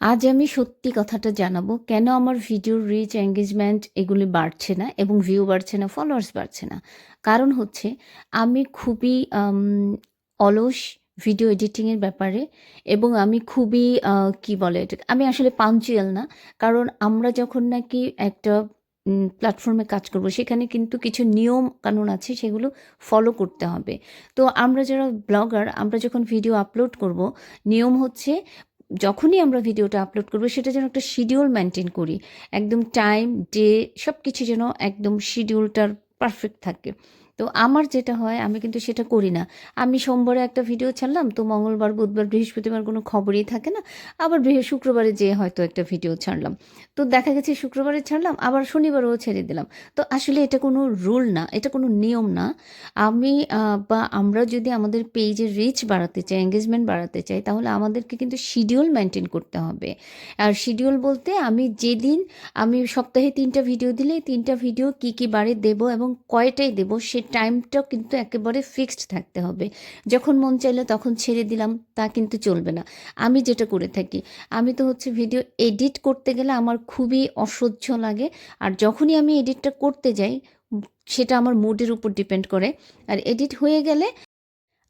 আজ আমি সত্যি কথাটা জানাব, কেন আমার ভিডিওর রিচ এঙ্গেজমেন্ট এগুলি বাড়ছে না এবং ভিউ বাড়ছে না ফলোয়ার্স বাড়ছে না? কারণ হচ্ছে আমি খুবই অলস ভিডিও এডিটিংয়ের ব্যাপারে এবং আমি খুবই কি বলে এটা আমি আসলে পাঞ্চুয়াল না। কারণ আমরা যখন নাকি একটা প্ল্যাটফর্মে কাজ করব, সেখানে কিন্তু কিছু নিয়ম কানুন আছে, সেগুলো ফলো করতে হবে। তো আমরা যারা ব্লগার আমরা যখন ভিডিও আপলোড করব, নিয়ম হচ্ছে যখনই আমরা ভিডিওটা আপলোড করব, সেটা যেন একটা শিডিউল মেনটেন করি। একদম টাইম ডে সব কিছু যেন একদম শিডিউলটার পারফেক্ট থাকে। তো আমার যেটা হয়, আমি কিন্তু সেটা করি না। আমি সোমবারে একটা ভিডিও ছাড়লাম, তো মঙ্গলবার, বুধবার, বৃহস্পতিবার কোনো খবরই থাকে না। আবার শুক্রবারে যেয়ে হয়তো একটা ভিডিও ছাড়লাম। তো দেখা গেছে শুক্রবারে ছাড়লাম, আবার শনিবারেও ছেড়ে দিলাম। তো আসলে এটা কোনো রুল না, এটা কোনো নিয়ম না। আমি বা আমরা যদি আমাদের পেজের রিচ বাড়াতে চাই এঙ্গেজমেন্ট বাড়াতে চাই, তাহলে আমাদেরকে কিন্তু শিডিউল মেনটেন করতে হবে। আর শিডিউল বলতে আমি যেদিন, আমি সপ্তাহে তিনটা ভিডিও দিলে, তিনটা ভিডিও কি কি বারে দেব এবং কয়টায় দেব সে টাইমটা কিন্তু একেবারে ফিক্সড থাকতে হবে। যখন মন চাইলো তখন ছেড়ে দিলাম, তা কিন্তু চলবে না। আমি যেটা করে থাকি, আমি তো হচ্ছে ভিডিও এডিট করতে গেলে আমার খুবই অসহ্য লাগে। আর যখনই আমি এডিটটা করতে যাই, সেটা আমার মুডের উপর ডিপেন্ড করে। আর এডিট হয়ে গেলে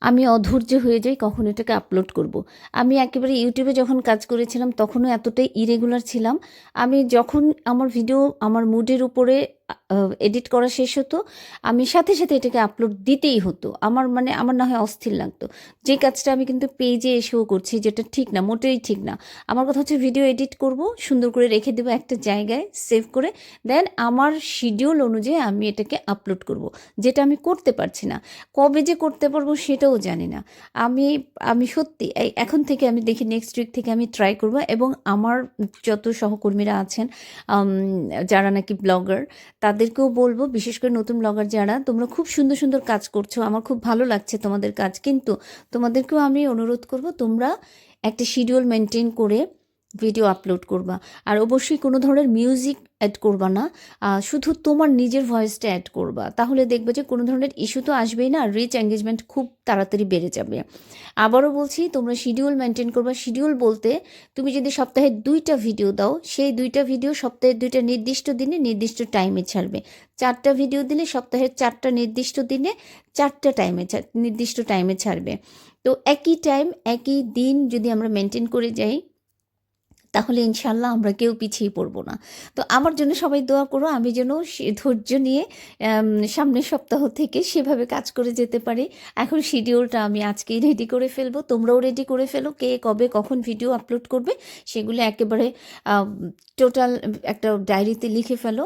আমি অধৈর্য হয়ে যাই কখন এটাকে আপলোড করব। আমি একেবারে ইউটিউবে যখন কাজ করেছিলাম, তখনও এতটাই ইরেগুলার ছিলাম। আমি যখন আমার ভিডিও আমার মুডের উপরে এডিট করা শেষ হতো। আমি সাথে সাথে এটাকে আপলোড দিতেই হতো। আমার মানে আমার না হয় অস্থির লাগতো। যে কাজটা আমি কিন্তু পেজে এসেও করছি যেটা ঠিক না, মোটেই ঠিক না। আমার কথা হচ্ছে ভিডিও এডিট করব, সুন্দর করে রেখে দেবো একটা জায়গায় সেভ করে দেন আমার শিডিউল অনুযায়ী আমি এটাকে আপলোড করব, যেটা আমি করতে পারছি না। কবে যে করতে পারব সেটাও জানি না। আমি আমি সত্যি এখন থেকে আমি দেখি নেক্সট উইক থেকে আমি ট্রাই করব এবং আমার যত সহকর্মীরা আছেন যারা নাকি ব্লগার তাদেরকেও বলব, বিশেষ করে নতুন ব্লগার যারা, তোমরা খুব সুন্দর সুন্দর কাজ করছ। আমার খুব ভালো লাগছে তোমাদের কাজ। কিন্তু তোমাদেরকেও আমি অনুরোধ করব, তোমরা একটা শিডিউল মেনটেন করে ভিডিও আপলোড করবা। আর অবশ্যই কোনো ধরনের মিউজিক অ্যাড করবা না। শুধু তোমার নিজের ভয়েসটা অ্যাড করবা। তাহলে দেখবে যে কোনো ধরনের ইস্যু তো আসবেই না রিচ এঙ্গেজমেন্ট খুব তাড়াতাড়ি বেড়ে যাবে। আবারও বলছি, তোমরা শিডিউল মেনটেন করবা। শিডিউল বলতে তুমি যদি সপ্তাহে দুইটা ভিডিও দাও, সেই দুইটা ভিডিও সপ্তাহে দুইটা নির্দিষ্ট দিনে নির্দিষ্ট টাইমে ছাড়বে। চারটা ভিডিও দিলে সপ্তাহের চারটা নির্দিষ্ট দিনে চারটা টাইমে নির্দিষ্ট টাইমে ছাড়বে। তো একই টাইম একই দিন যদি আমরা মেনটেন করে যাই তাহলে ইনশাল্লাহ আমরা কেউ পিছিয়ে পড়ব না। তো আমার জন্য সবাই দোয়া করো, আমি যেন ধৈর্য নিয়ে সামনের সপ্তাহ থেকে সেভাবে কাজ করে যেতে পারি। এখন শিডিউলটা আমি আজকেই রেডি করে ফেলব, তোমরাও রেডি করে ফেলো কে কবে কখন ভিডিও আপলোড করবে, সেগুলো একেবারে টোটাল একটা ডায়েরিতে লিখে ফেলো।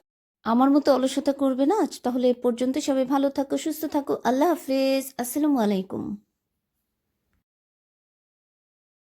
আমার মতো অলসতা করবে না, তাহলে এ পর্যন্ত সবাই ভালো থাকো, সুস্থ থাকো, আল্লাহ হাফিজ, আসসালামু আলাইকুম।